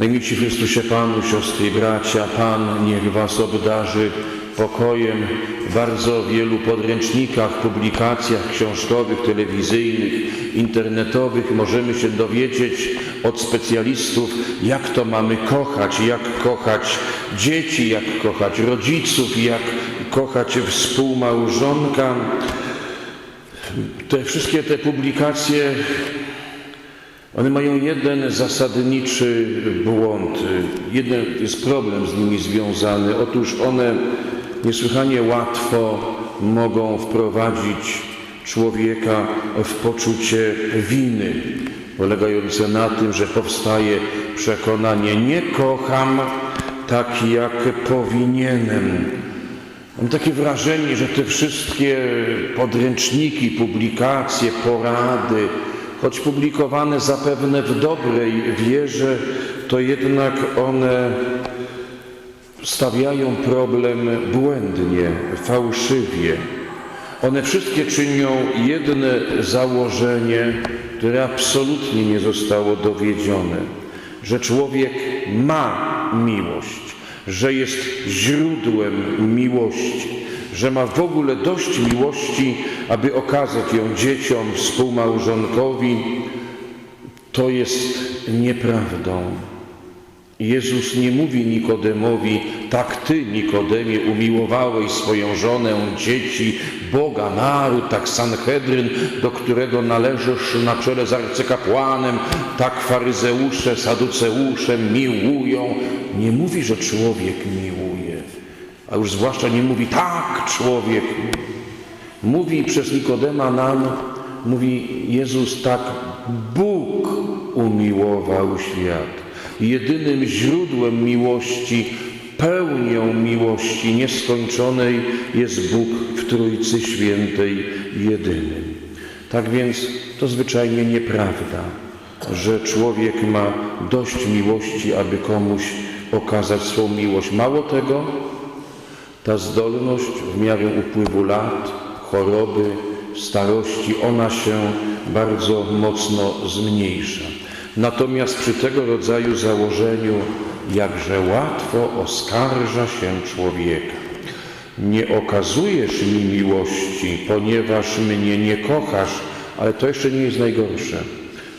Najmilsi w Chrystusie Panu, siostry i bracia, Pan niech Was obdarzy pokojem w bardzo wielu podręcznikach, publikacjach książkowych, telewizyjnych, internetowych. Możemy się dowiedzieć od specjalistów, jak to mamy kochać, jak kochać dzieci, jak kochać rodziców, jak kochać współmałżonka. Te wszystkie te publikacje one mają jeden zasadniczy błąd, jeden jest problem z nimi związany. Otóż one niesłychanie łatwo mogą wprowadzić człowieka w poczucie winy, polegające na tym, że powstaje przekonanie nie kocham tak jak powinienem. Mam takie wrażenie, że te wszystkie podręczniki, publikacje, porady, choć publikowane zapewne w dobrej wierze, to jednak one stawiają problem błędnie, fałszywie. One wszystkie czynią jedno założenie, które absolutnie nie zostało dowiedzione, że człowiek ma miłość, że jest źródłem miłości, że ma w ogóle dość miłości, aby okazać ją dzieciom, współmałżonkowi, to jest nieprawdą. Jezus nie mówi Nikodemowi, tak ty, Nikodemie, umiłowałeś swoją żonę, dzieci, Boga, naród, tak Sanhedryn, do którego należysz na czele z arcykapłanem, tak faryzeusze, saduceusze miłują. Nie mówi, że człowiek miłuje, a już zwłaszcza nie mówi, tak, człowiek Mówi przez Nikodema nam, mówi Jezus tak, Bóg umiłował świat. Jedynym źródłem miłości, pełnią miłości nieskończonej jest Bóg w Trójcy Świętej jedynym. Tak więc to zwyczajnie nieprawda, że człowiek ma dość miłości, aby komuś okazać swą miłość. Mało tego, ta zdolność w miarę upływu lat, choroby, starości, ona się bardzo mocno zmniejsza. Natomiast przy tego rodzaju założeniu jakże łatwo oskarża się człowieka. Nie okazujesz mi miłości, ponieważ mnie nie kochasz, ale to jeszcze nie jest najgorsze,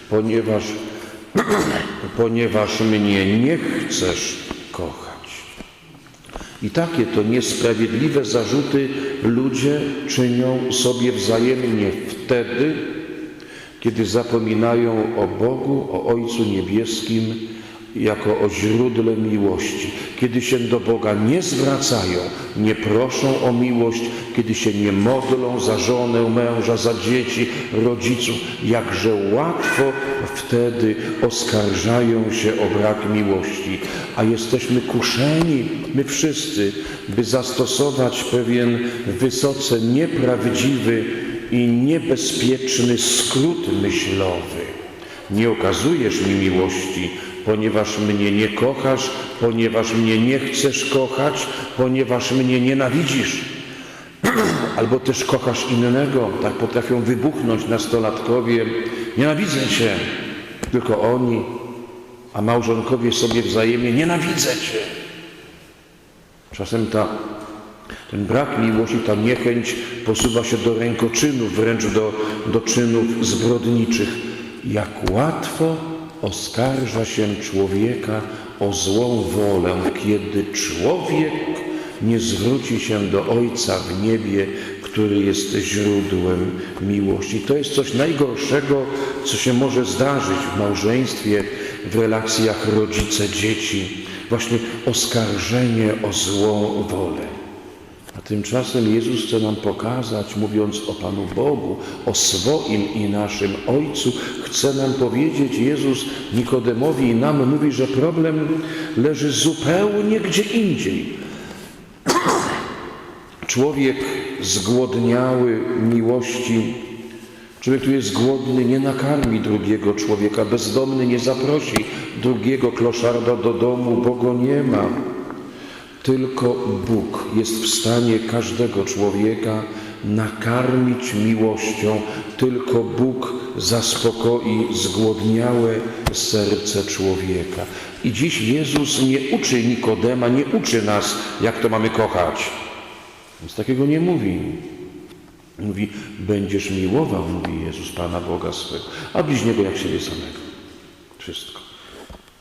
ponieważ, ponieważ mnie nie chcesz kochać. I takie to niesprawiedliwe zarzuty ludzie czynią sobie wzajemnie wtedy, kiedy zapominają o Bogu, o Ojcu Niebieskim jako o źródle miłości, kiedy się do Boga nie zwracają, nie proszą o miłość, kiedy się nie modlą za żonę, męża, za dzieci, rodziców, jakże łatwo wtedy oskarżają się o brak miłości, a jesteśmy kuszeni, my wszyscy, by zastosować pewien wysoce nieprawdziwy i niebezpieczny skrót myślowy. Nie okazujesz mi miłości, ponieważ mnie nie kochasz, ponieważ mnie nie chcesz kochać, ponieważ mnie nienawidzisz. Albo też kochasz innego, tak potrafią wybuchnąć nastolatkowie. Nienawidzę cię, tylko oni, a małżonkowie sobie wzajemnie nienawidzę cię. Czasem ta, ten brak miłości, ta niechęć posuwa się do rękoczynów, wręcz do, do czynów zbrodniczych. Jak łatwo oskarża się człowieka o złą wolę, kiedy człowiek nie zwróci się do Ojca w niebie, który jest źródłem miłości. To jest coś najgorszego, co się może zdarzyć w małżeństwie, w relacjach rodzice-dzieci. Właśnie oskarżenie o złą wolę. A tymczasem Jezus chce nam pokazać, mówiąc o Panu Bogu, o swoim i naszym Ojcu, chce nam powiedzieć, Jezus Nikodemowi i nam mówi, że problem leży zupełnie gdzie indziej. Człowiek zgłodniały miłości, człowiek, który jest głodny, nie nakarmi drugiego człowieka, bezdomny nie zaprosi drugiego kloszarda do domu, bo go nie ma. Tylko Bóg jest w stanie każdego człowieka nakarmić miłością. Tylko Bóg zaspokoi zgłodniałe serce człowieka. I dziś Jezus nie uczy Nikodema, nie uczy nas, jak to mamy kochać. Więc takiego nie mówi. Mówi, będziesz miłował, mówi Jezus, Pana Boga swego, a bliźniego jak siebie samego. Wszystko.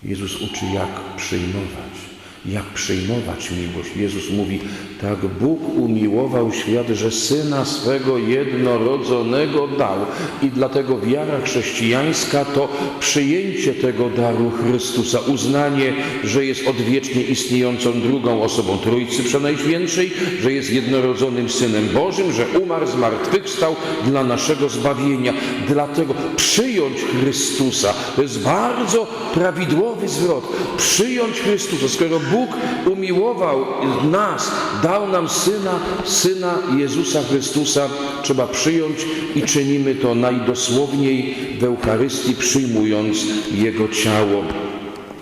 Jezus uczy, jak przyjmować. Jak przyjmować miłość. Jezus mówi, tak Bóg umiłował świat, że Syna swego jednorodzonego dał. I dlatego wiara chrześcijańska to przyjęcie tego daru Chrystusa, uznanie, że jest odwiecznie istniejącą drugą osobą Trójcy Przenajświętszej, że jest jednorodzonym Synem Bożym, że umarł, zmartwychwstał dla naszego zbawienia. Dlatego przyjąć Chrystusa, to jest bardzo prawidłowy zwrot. Przyjąć Chrystusa, skoro Bóg umiłował nas, dał nam Syna, Syna Jezusa Chrystusa, trzeba przyjąć i czynimy to najdosłowniej w Eucharystii, przyjmując Jego ciało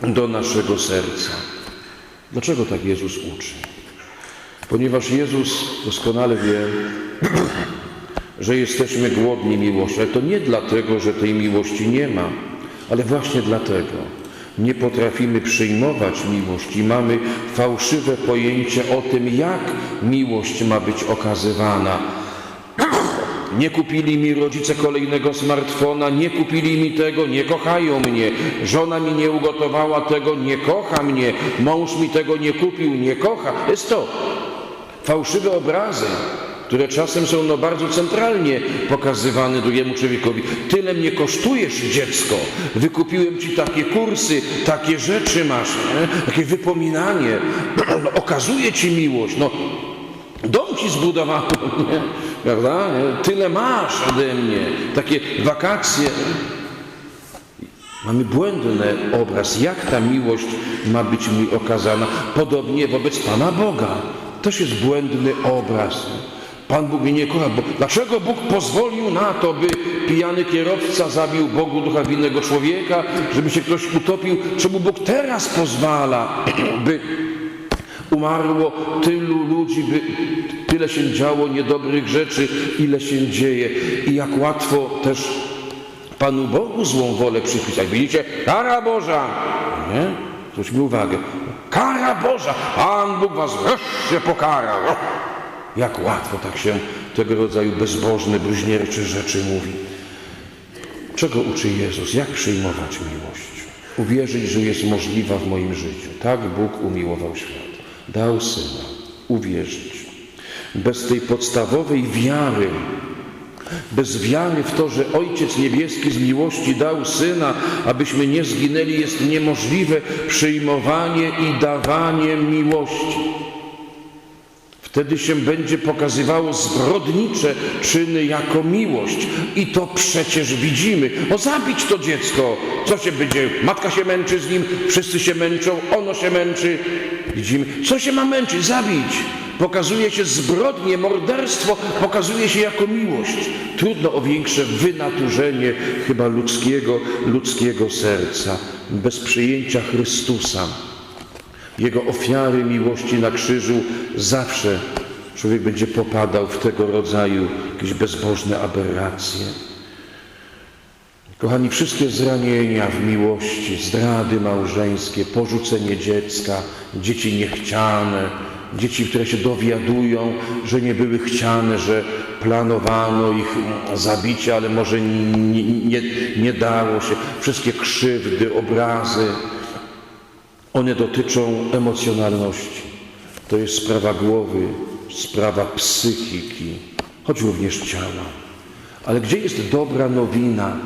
do naszego serca. Dlaczego tak Jezus uczy? Ponieważ Jezus doskonale wie, że jesteśmy głodni miłości, ale to nie dlatego, że tej miłości nie ma, ale właśnie dlatego, nie potrafimy przyjmować miłości, mamy fałszywe pojęcie o tym, jak miłość ma być okazywana. Nie kupili mi rodzice kolejnego smartfona, nie kupili mi tego, nie kochają mnie. Żona mi nie ugotowała tego, nie kocha mnie. Mąż mi tego nie kupił, nie kocha. Jest to fałszywe obrazy, które czasem są no bardzo centralnie pokazywane drugiemu człowiekowi. Tyle mnie kosztujesz, dziecko. Wykupiłem ci takie kursy, takie rzeczy masz, nie? takie wypominanie. No, okazuje ci miłość. No, dom ci zbudowałem, nie? prawda? Tyle masz ode mnie. Takie wakacje. Mamy błędny obraz, jak ta miłość ma być mi okazana. Podobnie wobec Pana Boga. Też jest błędny obraz. Pan Bóg mnie nie kocha, bo dlaczego Bóg pozwolił na to, by pijany kierowca zabił Bogu ducha winnego człowieka, żeby się ktoś utopił? Czemu Bóg teraz pozwala, by umarło tylu ludzi, by tyle się działo niedobrych rzeczy, ile się dzieje i jak łatwo też Panu Bogu złą wolę przypisać. Widzicie? Kara Boża! Nie? Zwróćmy uwagę. Kara Boża! Pan Bóg was wreszcie pokarał. Jak łatwo tak się tego rodzaju bezbożne, bluźniercze rzeczy mówi. Czego uczy Jezus? Jak przyjmować miłość? Uwierzyć, że jest możliwa w moim życiu. Tak Bóg umiłował świat. Dał Syna. Uwierzyć. Bez tej podstawowej wiary, bez wiary w to, że Ojciec Niebieski z miłości dał Syna, abyśmy nie zginęli, jest niemożliwe przyjmowanie i dawanie miłości. Wtedy się będzie pokazywało zbrodnicze czyny jako miłość. I to przecież widzimy. O zabić to dziecko. Co się będzie? Matka się męczy z nim, wszyscy się męczą, ono się męczy. Widzimy. Co się ma męczyć? Zabić. Pokazuje się zbrodnie, morderstwo, pokazuje się jako miłość. Trudno o większe wynaturzenie chyba ludzkiego, ludzkiego serca. Bez przyjęcia Chrystusa. Jego ofiary miłości na krzyżu zawsze człowiek będzie popadał w tego rodzaju jakieś bezbożne aberracje. Kochani, wszystkie zranienia w miłości, zdrady małżeńskie, porzucenie dziecka, dzieci niechciane, dzieci, które się dowiadują, że nie były chciane, że planowano ich zabicie, ale może nie, nie, nie dało się, wszystkie krzywdy, obrazy, one dotyczą emocjonalności. To jest sprawa głowy, sprawa psychiki, choć również ciała. Ale gdzie jest dobra nowina?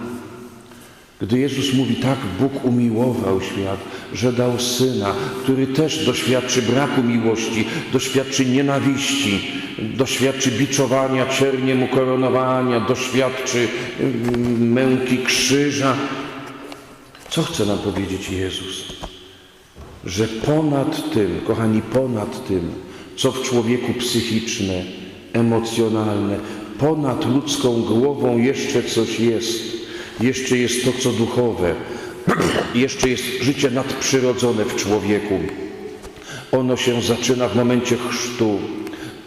Gdy Jezus mówi tak, Bóg umiłował świat, że dał Syna, który też doświadczy braku miłości, doświadczy nienawiści, doświadczy biczowania, cierniem ukoronowania, doświadczy mm, męki krzyża. Co chce nam powiedzieć Jezus? Że ponad tym, kochani, ponad tym, co w człowieku psychiczne, emocjonalne, ponad ludzką głową jeszcze coś jest. Jeszcze jest to, co duchowe. jeszcze jest życie nadprzyrodzone w człowieku. Ono się zaczyna w momencie chrztu.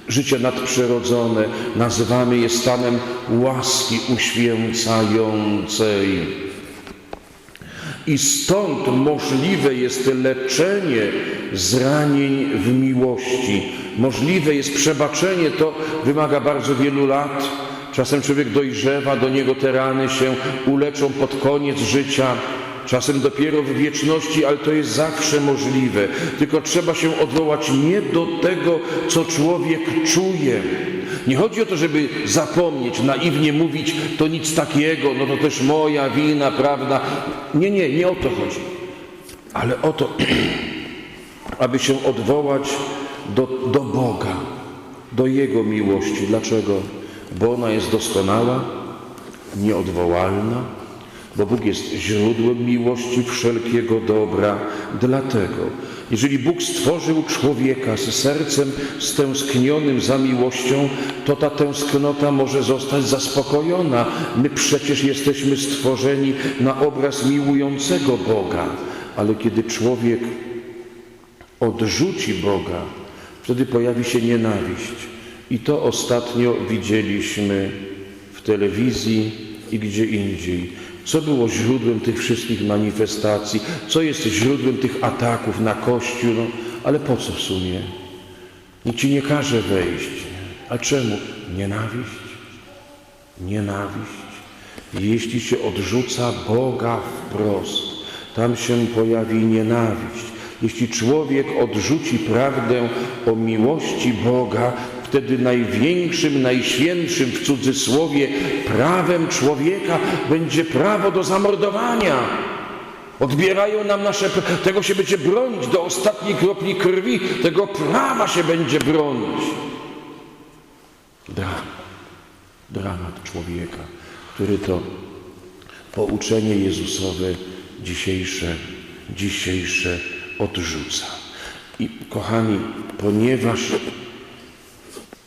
życie nadprzyrodzone, nazywamy je stanem łaski uświęcającej. I stąd możliwe jest leczenie zranień w miłości. Możliwe jest przebaczenie, to wymaga bardzo wielu lat. Czasem człowiek dojrzewa, do niego te rany się uleczą pod koniec życia, czasem dopiero w wieczności, ale to jest zawsze możliwe. Tylko trzeba się odwołać nie do tego, co człowiek czuje. Nie chodzi o to, żeby zapomnieć, naiwnie mówić, to nic takiego, no to też moja wina, prawda? Nie, nie, nie o to chodzi. Ale o to, aby się odwołać do, do Boga, do Jego miłości. Dlaczego? Bo ona jest doskonała, nieodwołalna, bo Bóg jest źródłem miłości wszelkiego dobra. Dlatego, jeżeli Bóg stworzył człowieka z sercem stęsknionym za miłością, to ta tęsknota może zostać zaspokojona. My przecież jesteśmy stworzeni na obraz miłującego Boga, ale kiedy człowiek odrzuci Boga, wtedy pojawi się nienawiść. I to ostatnio widzieliśmy w telewizji i gdzie indziej. Co było źródłem tych wszystkich manifestacji? Co jest źródłem tych ataków na Kościół? No, ale po co w sumie? Nikt ci nie każe wejść. A czemu? Nienawiść? Nienawiść. Jeśli się odrzuca Boga wprost, tam się pojawi nienawiść. Jeśli człowiek odrzuci prawdę o miłości Boga, wtedy największym, najświętszym w cudzysłowie prawem człowieka będzie prawo do zamordowania. Odbierają nam nasze, tego się będzie bronić do ostatniej kropli krwi, tego prawa się będzie bronić. Dramat, dramat człowieka, który to pouczenie Jezusowe dzisiejsze, dzisiejsze odrzuca. I kochani, ponieważ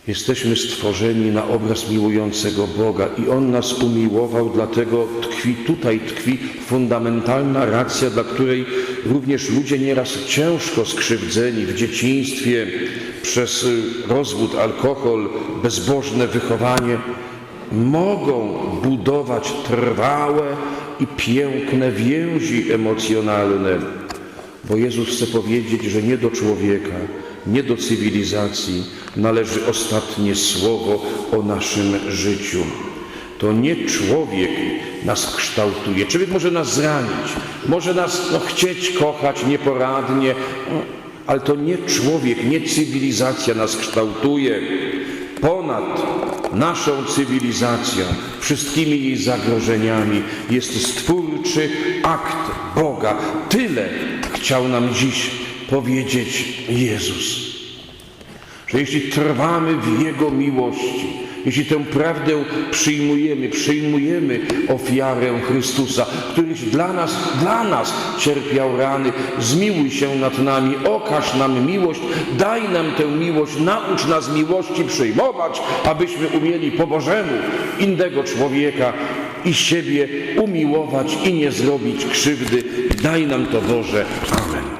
jesteśmy stworzeni na obraz miłującego Boga i On nas umiłował, dlatego tkwi, tutaj tkwi fundamentalna racja, dla której również ludzie nieraz ciężko skrzywdzeni w dzieciństwie przez y, rozwód, alkohol, bezbożne wychowanie, mogą budować trwałe i piękne więzi emocjonalne. Bo Jezus chce powiedzieć, że nie do człowieka, nie do cywilizacji należy ostatnie słowo o naszym życiu. To nie człowiek nas kształtuje. Człowiek może nas zranić, może nas no, chcieć kochać nieporadnie, ale to nie człowiek, nie cywilizacja nas kształtuje. Ponad naszą cywilizacją, wszystkimi jej zagrożeniami jest stwórczy akt Boga. Tyle chciał nam dziś powiedzieć Jezus. Że jeśli trwamy w Jego miłości, jeśli tę prawdę przyjmujemy, przyjmujemy ofiarę Chrystusa, któryś dla nas, dla nas cierpiał rany, zmiłuj się nad nami, okaż nam miłość, daj nam tę miłość, naucz nas miłości przyjmować, abyśmy umieli po Bożemu innego człowieka i siebie umiłować i nie zrobić krzywdy. Daj nam to Boże. Amen.